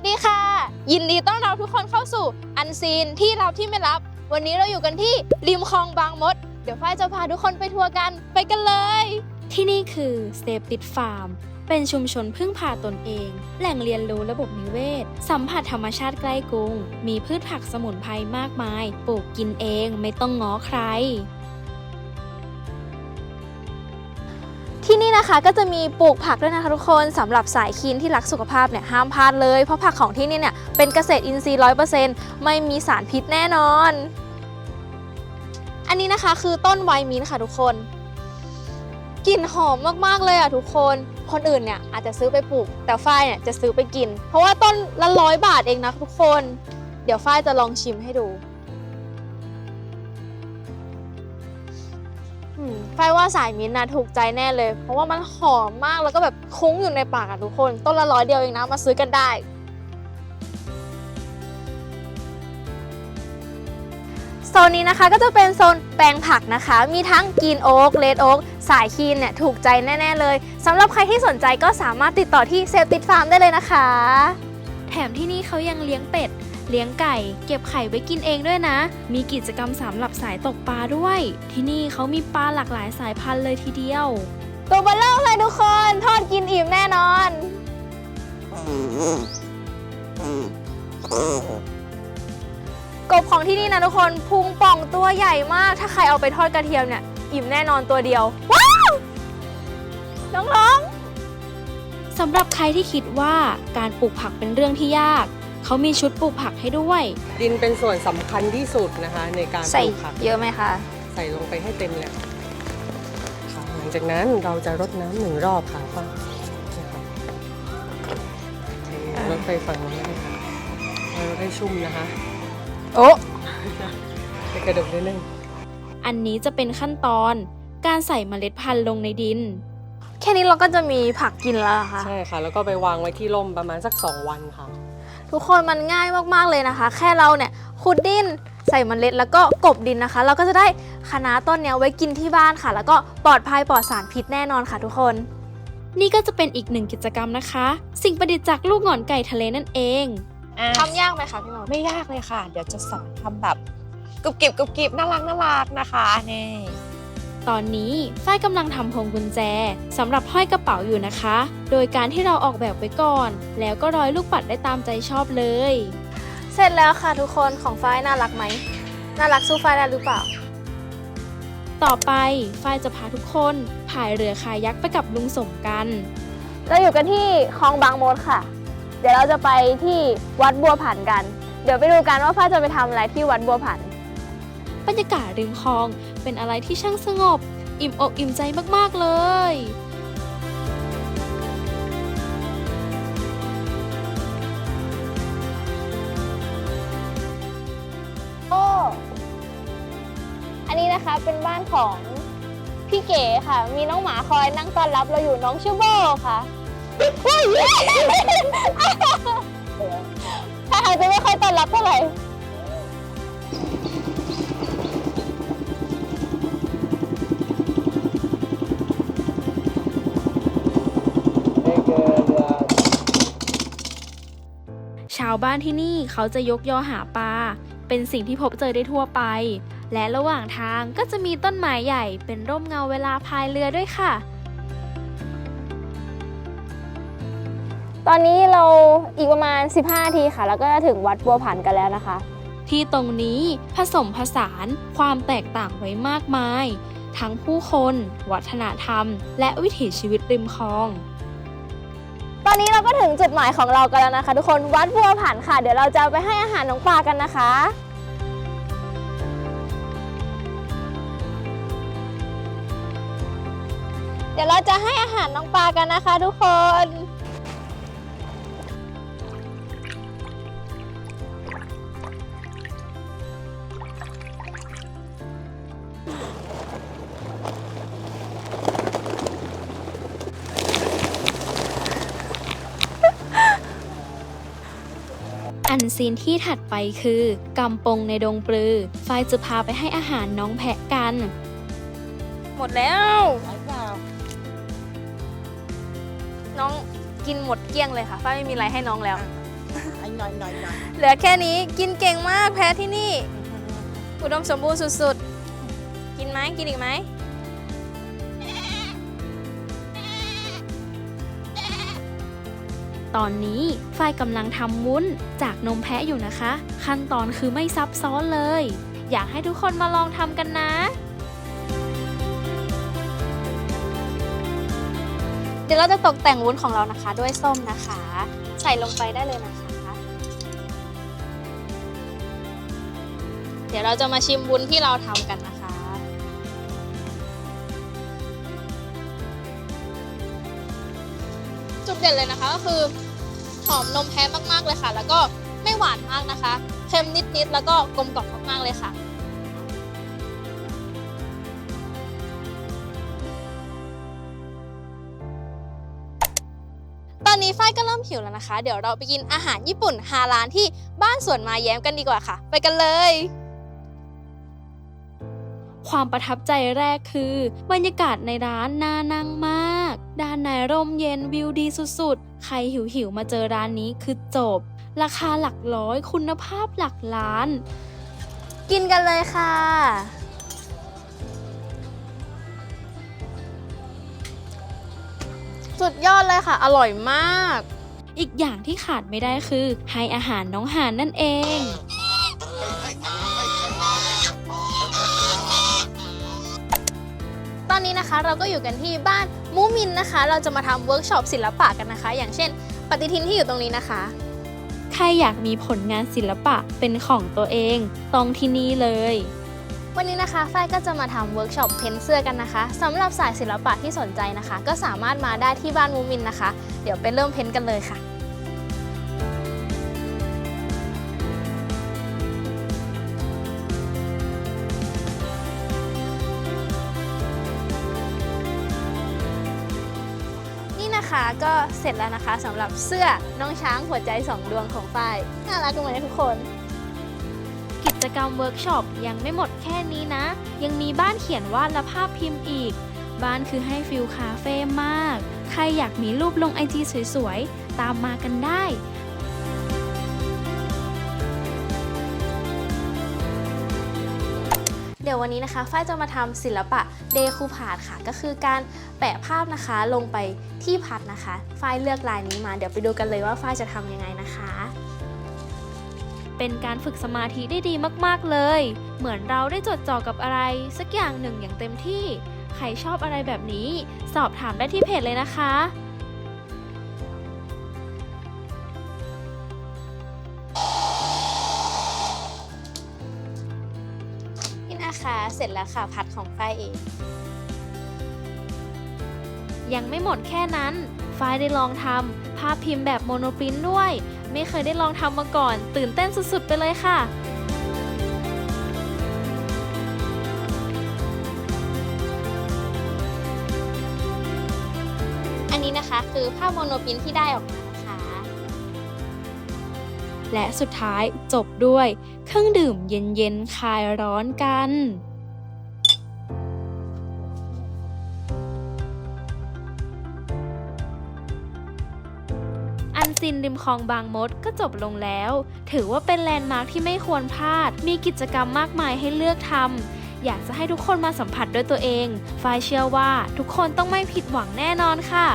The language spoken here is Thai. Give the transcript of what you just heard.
สดีค่ะ ยินดีต้อนรับทุกคนเข้าสู่อันซีนที่รับที่ไม่รับ วันนี้เราอยู่กันที่ริมคลองบางมด เดี๋ยวฝ้ายจะพาทุกคนไปทัวร์กันไปกันเลย ที่นี่คือเซฟติดฟาร์มเป็นชุมชนพึ่งพาตนเอง แหล่งเรียนรู้ระบบนิเวศ สัมผัสธรรมชาติใกล้กรุง มีพืชผักสมุนไพรมากมาย ปลูกกินเองไม่ต้องง้อใคร ที่นี่นะคะก็จะมีปลูกผักด้วยนะคะทุกคนสำหรับสายคีนที่รักสุขภาพเนี่ยห้ามพลาดเลย เพราะผักของที่นี่เนี่ยเป็นเกษตรอินทรีย์ร้อยเปอร์เซ็นต์ไม่มีสารพิษแน่นอน อันนี้นะคะคือต้นไวมินค่ะทุกคนกลิ่นหอมมากๆเลยอะทุกคนคนอื่นเนี่ยอาจจะซื้อไปปลูก แต่ฝ้ายเนี่ยจะซื้อไปกิน เพราะว่าต้นละร้อยบาทเองนะทุกคน เดี๋ยวฝ้ายจะลองชิมให้ดู ฝ้ายว่าสายมิ้นท์นะถูกใจแน่เลย เพราะว่ามันหอมมากแล้วก็แบบคุ้งอยู่ในปากอะทุกคน ต้นละร้อยเดียวเองนะมาซื้อกันได้ โซนนี้นะคะก็จะเป็นโซนแปลงผักนะคะ มีทั้งกรีนโอ๊กเลดโอ๊กสายคีนเนี่ยถูกใจแน่ ๆ เลยสำหรับใครที่สนใจก็สามารถติดต่อที่เซฟติดฟาร์มได้เลยนะคะ แถมที่นี่เขายังเลี้ยงเป็ด เลี้ยงไก่ เก็บไข่ไว้กินเองด้วยนะ มีกิจกรรมสำหรับสายตกปลาด้วย ที่นี่เขามีปลาหลากหลายสายพันธุ์เลยทีเดียว ตัวเบลเลอร์เลยทุกคน ทอดกินอิ่มแน่นอน กบของที่นี่นะทุกคนพุงป่องตัวใหญ่มาก ถ้าใครเอาไปทอดกระเทียมเนี่ยอิ่มแน่นอนตัวเดียว ว้าวน้องสำหรับใครที่คิดว่าการปลูกผักเป็นเรื่องที่ยาก เขามีชุดปลูกผักให้ด้วย ดินเป็นส่วนสำคัญที่สุดนะคะ ในการๆปใส่ลูกผักเยอะไหมคะ ใส่ลงไปให้เต็มเลยค่ะหลังจากนั้นเราจะรดน้ำหนึ่งรอบค่ะป้านะคะรดไปฝั่งนู้นเลยค่ะให้รดให้ชุ่มนะคะโอ้ไปกระดกนิดนึงอันนี้จะเป็นขั้นตอนการใส่เมล็ดพันธุ์ลงในดิน แค่นี้เราก็จะมีผักกินแล้วเหรอค่ะ ใช่ค่ะ แล้วก็ไปวางไว้ที่ร่มประมาณสัก 2 วันค่ะ ทุกคนมันง่ายมากๆเลยนะคะ แค่เราเนี่ยขุดดินใส่เมล็ดแล้วก็กลบดินนะคะ เราก็จะได้คะน้าต้นเนี้ยไว้กินที่บ้านค่ะ แล้วก็ปลอดภัยปลอดสารพิษแน่นอนค่ะทุกคน นี่ก็จะเป็นอีกหนึ่งกิจกรรมนะคะ สิ่งประดิษฐ์จากลูกหงอนไก่ทะเลนั่นเองอะทำยากไหมคะพี่มดไม่ยากเลยค่ะ เดี๋ยวจะสอนทำแบบกรุบกริบกรุบกริบน่ารักน่ารักนะคะนี่ ตอนนี้ฝ้ายกำลังทำพวงกุญแจสำหรับห้อยกระเป๋าอยู่นะคะ โดยการที่เราออกแบบไว้ก่อน แล้วก็ร้อยลูกปัดได้ตามใจชอบเลย เสร็จแล้วค่ะทุกคนของฝ้ายน่ารักไหมน่ารักสู้ฝ้ายได้หรือเปล่า ต่อไปฝ้ายจะพาทุกคนพายเรือคายักไปกับลุงสมกัน เราอยู่กันที่คลองบางมดค่ะ เดี๋ยวเราจะไปที่วัดบัวผันกัน เดี๋ยวไปดูกันว่าฝ้ายจะไปทำอะไรที่วัดบัวผัน บรรยากาศริมคลอง เป็นอะไรที่ช่างสงบ อิ่มอกอิ่มใจมากๆเลยโอ้อันนี้นะคะเป็นบ้านของพี่เก๋ค่ะ มีน้องหมาคอยนั่งต้อนรับเราอยู่น้องชื่อโบค่ะถ้าทางจะไม่ค่อยต้อนรับเท่าไหร่ ชาวบ้านที่นี่เขาจะยกยอหาปลา เป็นสิ่งที่พบเจอได้ทั่วไป และระหว่างทางก็จะมีต้นไม้ใหญ่เป็นร่มเงาเวลาพายเรือด้วยค่ะ ตอนนี้เราอีกประมาณ 15นาทีค่ะ แล้วก็ถึงวัดบัวผันกันแล้วนะคะ ที่ตรงนี้ผสมผสานความแตกต่างไว้มากมาย ทั้งผู้คน วัฒนธรรม และวิถีชีวิตริมคลอง อนนี้เราก็ถึงจุดหมายของเรากันแล้วนะคะ ทุกคนวัดบัวผันค่ะ เดี๋ยวเราจะไปให้อาหารน้องปลากันนะคะเดี๋ยวเราจะให้อาหารน้องปลากันนะคะ ทุกคน นซีนที่ถัดไปคือกำปงในดงปลือ ฝ้ายจะพาไปให้อาหารน้องแพะกัน หมดแล้ว น้องกินหมดเกลี้ยงเลยค่ะ ฝ้ายไม่มีอะไรให้น้องแล้วหน่อยหน่อยหน่อยเหลือแค่นี้กินเก่งมากแพ้ที่นี่ อุดมสมบูรณ์สุดๆ กินไหมกินอีกไหม ตอนนี้ฝ้ายกำลังทำวุ้นจากนมแพะอยู่นะคะ ขั้นตอนคือไม่ซับซ้อนเลย อยากให้ทุกคนมาลองทำกันนะ เดี๋ยวเราจะตกแต่งวุ้นของเรานะคะด้วยส้มนะคะ ใส่ลงไปได้เลยนะคะ เดี๋ยวเราจะมาชิมวุ้นที่เราทำกันนะคะ จุดเด่นเลยนะคะ ก็คือหอมนมแพ้มากๆเลยค่ะ แล้วก็ไม่หวานมากนะคะเค็มนิดๆแล้วก็กลมกล่อมมากๆเลยค่ะตอนนี้ฝ้ายก็เริ่มหิวแล้วนะคะ เดี๋ยวเราไปกินอาหารญี่ปุ่นฮาลานที่บ้านสวนมาแย้มกันดีกว่าค่ะ ไปกันเลย ความประทับใจแรกคือ บรรยากาศในร้านน่านั่งมาก ด้านในร่มเย็นวิวดีสุดๆ ใครหิวหิวๆมาเจอร้านนี้คือจบ ราคาหลักร้อยคุณภาพหลักล้าน กินกันเลยค่ะ สุดยอดเลยค่ะ อร่อยมาก อีกอย่างที่ขาดไม่ได้คือ ให้อาหารน้องหานนั่นเองตอนนี้นะคะเราก็อยู่กันที่บ้าน มูมินนะคะ เราจะมาทำเวิร์กช็อปศิลปะกันนะคะ อย่างเช่น ปฏิทินที่อยู่ตรงนี้นะคะ ใครอยากมีผลงานศิลปะเป็นของตัวเองต้องที่นี่เลย วันนี้นะคะฝ้ายก็จะมาทำเวิร์กช็อปเพ้นเสื้อกันนะคะสำหรับสายศิลปะที่สนใจนะคะ ก็สามารถมาได้ที่บ้านมูมินนะคะ เดี๋ยวไปเริ่มเพ้นกันเลยค่ะ นะคะก็เสร็จแล้วนะคะสำหรับเสื้อน้องช้างหัวใจสองดวงของฝ้ายน่ารักกันไหมทุกคน กิจกรรมเวิร์กช็อปยังไม่หมดแค่นี้นะ ยังมีบ้านเขียนวาดและภาพพิมพ์อีก บ้านคือให้ฟิลคาเฟ่มาก ใครอยากมีรูปลงไอจีสวยๆ ตามมากันได้ ดี๋ยววันนี้นะคะฝ้ายจะมาทำศิลปะเดคูพาดค่ะ ก็คือการแปะภาพนะคะลงไปที่พัดนะคะฝ้ายเลือกลายนี้มาเดี๋ยวไปดูกันเลยว่าฝ้ายจะทำยังไงนะคะ เป็นการฝึกสมาธิได้ดีมากๆเลย เหมือนเราได้จดจ่อกับอะไร สักอย่างหนึ่งอย่างเต็มที่ ใครชอบอะไรแบบนี้ สอบถามได้ที่เพจเลยนะคะ นะคะ เสร็จแล้วค่ะพัดของฝ้ายเอง ยังไม่หมดแค่นั้นฝ้ายได้ลองทำภาพพิมพ์แบบโมโนปรินด้วย ไม่เคยได้ลองทำมาก่อน ตื่นเต้นสุดๆไปเลยค่ะอันนี้นะคะคือภาพโมโนปินที่ได้ออกมา และสุดท้ายจบด้วยเครื่องดื่มเย็นๆคลายร้อนกัน อันซินริมคลองบางมดก็จบลงแล้ว ถือว่าเป็นแลนด์มาร์คที่ไม่ควรพลาด มีกิจกรรมมากมายให้เลือกทำ อยากจะให้ทุกคนมาสัมผัสด้วยตัวเอง ฝ้ายเชื่อว่าทุกคนต้องไม่ผิดหวังแน่นอนค่ะ